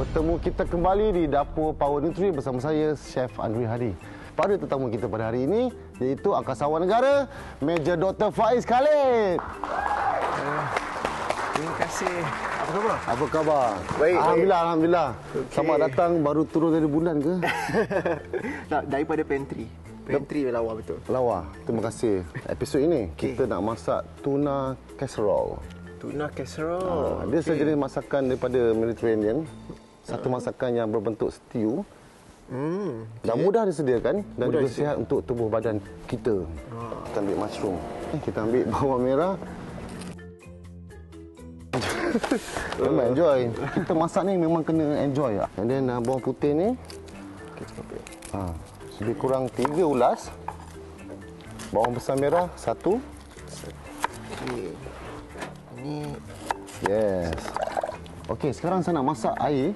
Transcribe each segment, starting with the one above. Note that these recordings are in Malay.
Bertemu kita kembali di Dapur Power Nutri bersama saya, Chef Andri Hadi. Pada tetamu kita pada hari ini, iaitu Angkasawan Negara, Major Dr. Faiz Khalid. Terima kasih. Apa khabar? Apa khabar? Baik, Alhamdulillah, Alhamdulillah. Okey. Selamat datang, baru turun dari bulan ke? tak, daripada pantry. Pantry lawa betul. Lawa, terima kasih. Episod ini, kita nak masak tuna casserole. Tuna casserole. Ah, dia sejenis masakan daripada Mediterranean. Satu masakan yang berbentuk stew. Hmm. Dan mudah disediakan dan Mudah juga disediakan. sihat untuk tubuh badan kita. Kita ambil mushroom. Eh, Kita ambil bawang merah. memang enjoy. Kita masak ni memang kena enjoy. lah. And then uh, bawang putih ni ha, lebih kurang tiga ulas. Bawang besar merah satu. Okey. Ini Yes. Okey, sekarang saya nak masak air.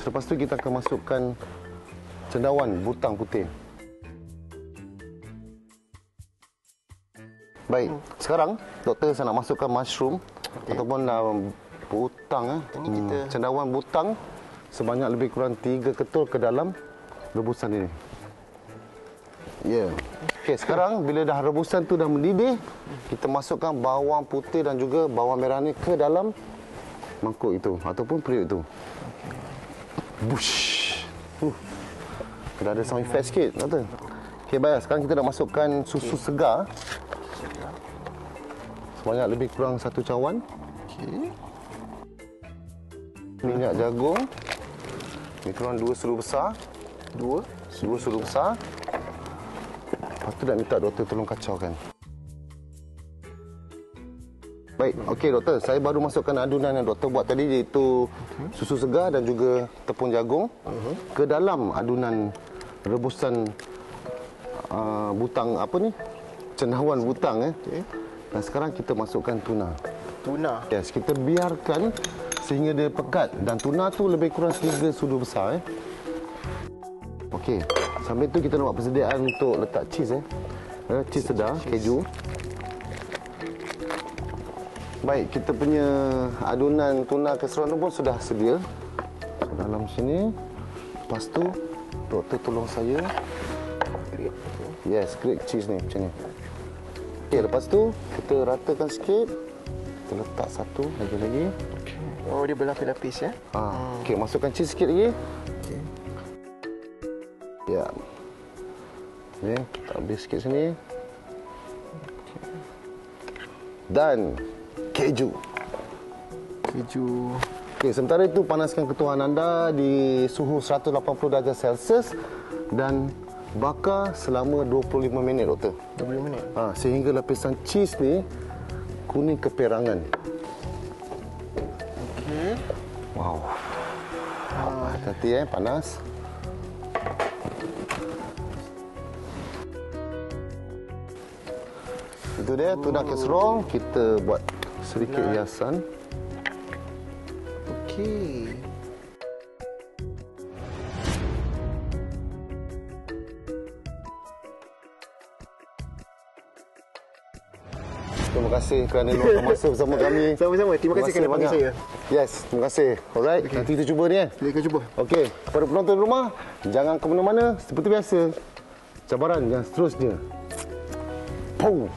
Selepas tu kita akan masukkan cendawan butang putih. Baik, sekarang doktor saya nak masukkan mushroom okay. ataupun uh, butang eh. Ini kita- cendawan butang sebanyak lebih kurang 3 ketul ke dalam rebusan ini. Ya. Yeah. Okey, sekarang bila dah rebusan tu dah mendidih, kita masukkan bawang putih dan juga bawang merah ni ke dalam mangkuk itu ataupun periuk itu. Bush. Uh. Kena ada sound effect sikit, doktor. Okey, baik. Sekarang kita nak masukkan susu segar. Sebanyak lebih kurang satu cawan. okey. Minyak jagung. Lebih kurang dua seru besar. Dua. Dua seru besar. Lepas tu nak minta doktor tolong kacaukan. Baik, okey doktor. Saya baru masukkan adunan yang doktor buat tadi iaitu susu segar dan juga tepung jagung ke dalam adunan rebusan uh, butang apa ni? Cendawan butang eh. Okey. Dan sekarang kita masukkan tuna. Tuna. Yes, kita biarkan sehingga dia pekat dan tuna tu lebih kurang 3 sudu besar eh. Okey, sambil tu kita nak buat persediaan untuk letak cheese eh. Eh, cheese sedar, keju. Baik, kita punya adunan tuna casserole tu pun sudah sedia. Dalam sini. Lepas tu, doktor tolong saya. Yes, grate cheese ni macam ni. Okey, lepas tu kita ratakan sikit. Kita letak satu lagi-lagi. Oh, dia berlapis-lapis ya. Ha. Okey, masukkan cheese sikit lagi. Okey. Ya. Ni, kita ambil sikit sini. Dan keju. Keju. Okey, sementara itu panaskan ketuan anda di suhu 180 darjah Celsius dan bakar selama 25 minit, doktor. 20 minit. Ha, sehingga lapisan cheese ni kuning keperangan. Okey. Wow. Hati-hati eh, panas. Itu dia, tuna casserole. Kita buat sedikit hiasan. Okey. Terima kasih kerana luangkan masa bersama kami. Sama-sama. Terima kasih kerana panggil saya. Yes, terima kasih. Alright, okay. nanti kita cuba ni eh. Kita cuba. Okey, kepada penonton di rumah, jangan ke mana-mana seperti biasa. Cabaran yang seterusnya. Pow!